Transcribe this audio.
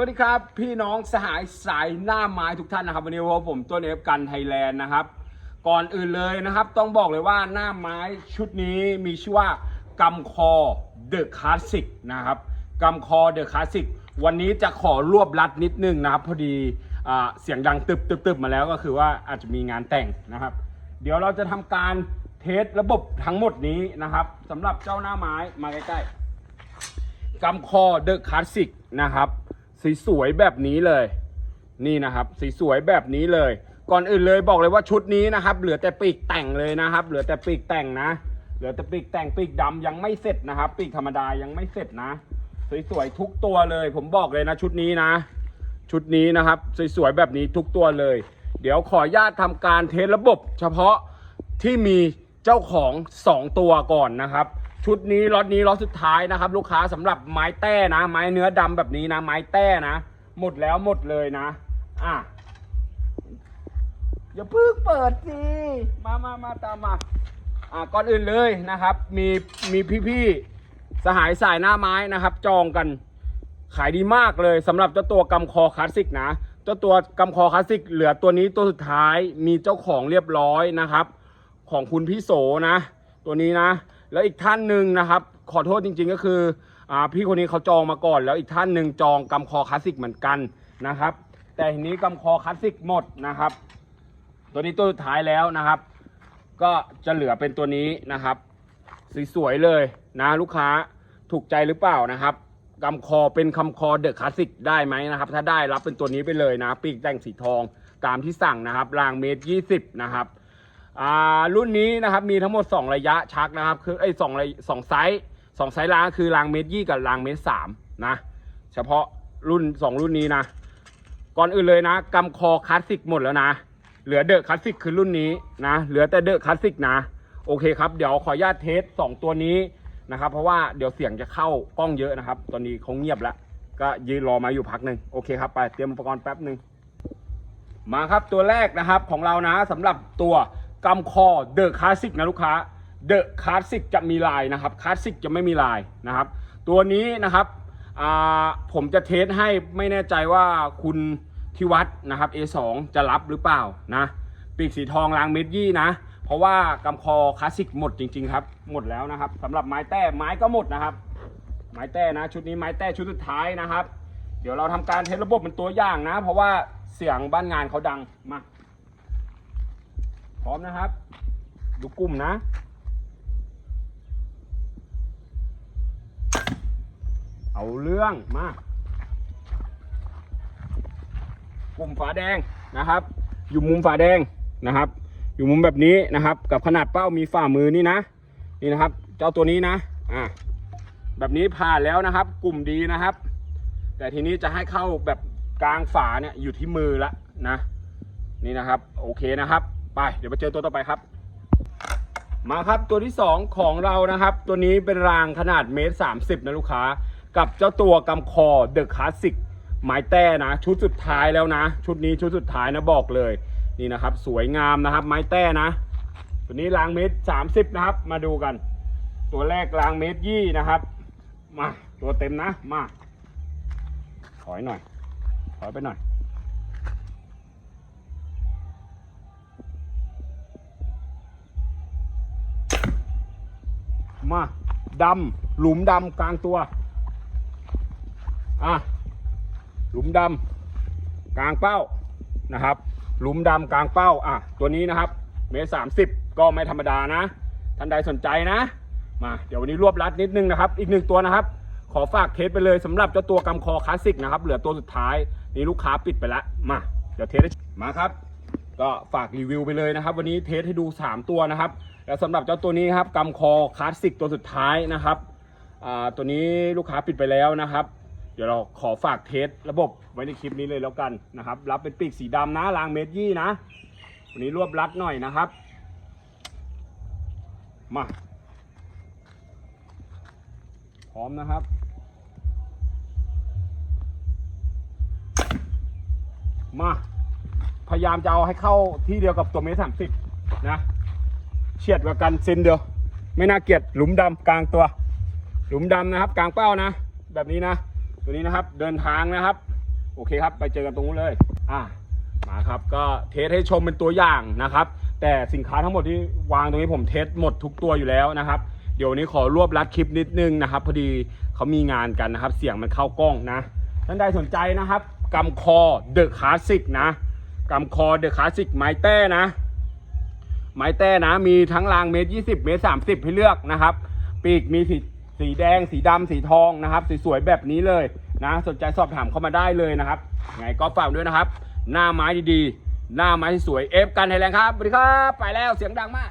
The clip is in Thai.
วัสดีครับ พี่น้องสหายสายหน้าไม้ทุกท่านนะครับ วันนี้ผมต้นเอฟกันไทยแลนด์นะครับ ก่อนอื่นเลยนะครับ ต้องบอกเลยว่าหน้าไม้ชุดนี้มีชื่อว่ากำคอเดอะคลาสสิกนะครับกำคอเดอะคลาสสิกวันนี้จะขอรวบรัดนิดนึงนะครับ พอดีเสียงดังตึบตึบตึบมาแล้วก็คือว่าอาจจะมีงานแต่งนะครับ เดี๋ยวเราจะทำการเทสระบบทั้งหมดนี้นะครับสำหรับเจ้าหน้าไม้มาใกล้ๆกำคอเดอะคลาสสิกนะครับ สีสวยแบบนี้เลย นี่นะครับสีสวยแบบนี้เลย ก่อนอื่นเลยบอกเลยว่าชุดนี้นะครับ เหลือแต่ปีกแต่งเลยนะครับ เหลือแต่ปีกแต่งนะ เหลือแต่ปีกแต่งปีกดำยังไม่เสร็จนะครับ ปีกธรรมดายังไม่เสร็จนะ สวยๆทุกตัวเลย ผมบอกเลยนะชุดนี้นะ ชุดนี้นะครับสวยๆแบบนี้ทุกตัวเลย เดี๋ยวขออนุญาตทำการเทสระบบ เฉพาะที่มีเจ้าของ 2 ตัวก่อนนะครับ ชุดนี้ล็อตนี้ล็อตสุดท้ายนะครับ ลูกค้าสำหรับไม้แต้นะ ไม้เนื้อดำแบบนี้นะ ไม้แต้นะ หมดแล้วหมดเลยนะ อะอย่าเพิ่งเปิดสิมามามาตามมาอะก่อนอื่นเลยนะครับ มีมีพี่ๆสหายสายหน้าไม้นะครับ จองกัน ขายดีมากเลยสำหรับเจ้าตัวกำคอคลาสสิกนะเจ้าตัวกำคอคลาสสิกเหลือตัวนี้ตัวสุดท้ายมีเจ้าของเรียบร้อยนะครับ ของคุณพี่โสนะ ตัวนี้นะ แล้วอีกท่านหนึ่งนะครับ ขอโทษจริง ๆ ก็คืออ่าพี่คนนี้เขาจองมาก่อน แล้วอีกท่านหนึ่งจองกำคอคลาสสิกเหมือนกันนะครับ แต่ทีนี้กำคอคลาสสิกหมดนะครับ ตัวนี้ตัวสุดท้ายแล้วนะครับ ก็จะเหลือเป็นตัวนี้นะครับสวยๆเลยนะลูกค้าถูกใจหรือเปล่านะครับกำคอเป็นคำคอเดอะคลาสสิกได้ไหมนะครับ ถ้าได้รับเป็นตัวนี้ไปเลยนะ ปีกแต่งสีทองตามที่สั่งนะครับรางเมตรยี่สิบนะครับ อ่ารุ่นนี้นะครับมีทั้งหมด 2 ระยะชักนะครับ คือไอ้สองสองไซส์สองไซส์รางคือรางเมตรยี่กับรางเมตรสามนะ เฉพาะรุ่น 2 รุ่นนี้นะ ก่อนอื่นเลยนะกำคอคลาสสิกหมดแล้วนะ เหลือเดอะคลาสสิกคือรุ่นนี้นะ เหลือแต่เดอะคลาสสิกนะ โอเคครับ เดี๋ยวขออนุญาตเทส 2 ตัวนี้นะครับ เพราะว่าเดี๋ยวเสียงจะเข้ากล้องเยอะนะครับ ตอนนี้เขาเงียบแล้ว ก็ยืนรอมาอยู่พักหนึ่งโอเคครับ ไปเตรียมอุปกรณ์แป๊บหนึ่งมาครับตัวแรกนะครับของเรานะสำหรับตัว กำคอเดอะคลาสสิกนะลูกค้าเดอะคลาสสิกจะมีลายนะครับคลาสสิกจะไม่มีลายนะครับ ตัวนี้นะครับอ่าผมจะเทสให้ไม่แน่ใจว่าคุณที่วัดนะครับ A2 จะรับหรือเปล่านะปีกสีทองรางเมดยี่นะ เพราะว่ากำคอคลาสสิกหมดจริงๆครับ หมดแล้วนะครับสำหรับไม้แต้ไม้ก็หมดนะครับ ไม้แต้นะ ชุดนี้ไม้แต้ชุดสุดท้ายนะครับ เดี๋ยวเราทำการเทสระบบเป็นตัวอย่างนะ เพราะว่าเสียงบ้านงานเขาดังมา ร้อมนะครับ ดูกลุ่มนะเอาเรื่องมากลุ่มฝาแดงนะครับ อยู่มุมฝาแดงนะครับ อยู่มุมแบบนี้นะครับ กับขนาดเป้ามีฝ่ามือนี่นะ นี่นะครับ เจ้าตัวนี้นะอ่าแบบนี้ผ่านแล้วนะครับ กลุ่มดีนะครับ แต่ทีนี้จะให้เข้าแบบกลางฝาเนี่ยอยู่ที่มือละนะ นี่นะครับ โอเคนะครับ ไป เดี๋ยวมาเจอตัวต่อไปครับ มาครับตัวที่ 2 ของเรานะครับ ตัวนี้เป็นรางขนาดเมตรสามสิบนะลูกค้า กับเจ้าตัวกำคอเดอะคลาสสิกไม้แต้นะ ชุดสุดท้ายแล้วนะ ชุดนี้ชุดสุดท้ายนะบอกเลยนี่นะครับ สวยงามนะครับ ไม้แต้นะ ตัวนี้รางเมตรสามสิบนะครับ มาดูกัน ตัวแรกรางเมตรยี่นะครับ มาตัวเต็มนะมาถอยหน่อยถอยไปหน่อย มาดำหลุมดำกลางตัว อะ หลุมดำกลางเป้านะครับ หลุมดำกลางเป้า อะ ตัวนี้นะครับ เมตรสามสิบก็ไม่ธรรมดานะ ท่านใดสนใจนะ มา เดี๋ยววันนี้รวบรัดนิดนึงนะครับ อีกหนึ่งตัวนะครับ ขอฝากเทสไปเลยสำหรับเจ้าตัวกำคอคลาสสิกนะครับ เหลือตัวสุดท้าย นี่ลูกค้าปิดไปล้วมา เดี๋ยวเทสมาครับ ก็ฝากรีวิวไปเลยนะครับ วันนี้เทสให้ดู 3 ตัวนะครับ แล้วสำหรับเจ้าตัวนี้ครับกำคอคลาสสิกตัวสุดท้ายนะครับตัวนี้ลูกค้าปิดไปแล้วนะครับ เดี๋ยวเราขอฝากเทสระบบไว้ในคลิปนี้เลยแล้วกันนะครับ รับเป็นปีกสีดำนะรางเมตรยี่นะวันนี้รวบรัดหน่อยนะครับมาพร้อมนะครับมาพยายามจะเอาให้เข้าที่เดียวกับตัวเมตรสามสิบนะ เฉียดกว่ากันเซนเดียว ไม่น่าเกลียดหลุมดำกลางตัว หลุมดำนะครับ กลางเป้านะ แบบนี้นะ ตัวนี้นะครับเดินทางนะครับ โอเคครับ ไปเจอกันตรงนู้นเลยอะมาครับก็เทสให้ชมเป็นตัวอย่างนะครับ แต่สินค้าทั้งหมดที่วางตรงนี้ผมเทสหมดทุกตัวอยู่แล้วนะครับเดี๋ยวนนี้ขอรวบรัดคลิปนิดนึงนะครับ พอดีเขามีงานกันนะครับ เสียงมันเข้ากล้องนะท่านใดสนใจนะครับกำคอเดอะคลาสสิกนะกำคอเดอะคลาสสิกไม้แต้นะ ไม้แต้นะมีทั้งรางเมตรยี่สิบเมตรสามสิบให้เลือกนะครับ ปีกมีสีสีแดง สีดำสีทองนะครับ สวยๆแบบนี้เลยนะ สนใจสอบถามเข้ามาได้เลยนะครับไงก็ฝากด้วยนะครับ หน้าไม้ดีๆ หน้าไม้สวยเอฟกันไทยแลนด์ครับสวัสดีครับ ไปแล้วเสียงดังมาก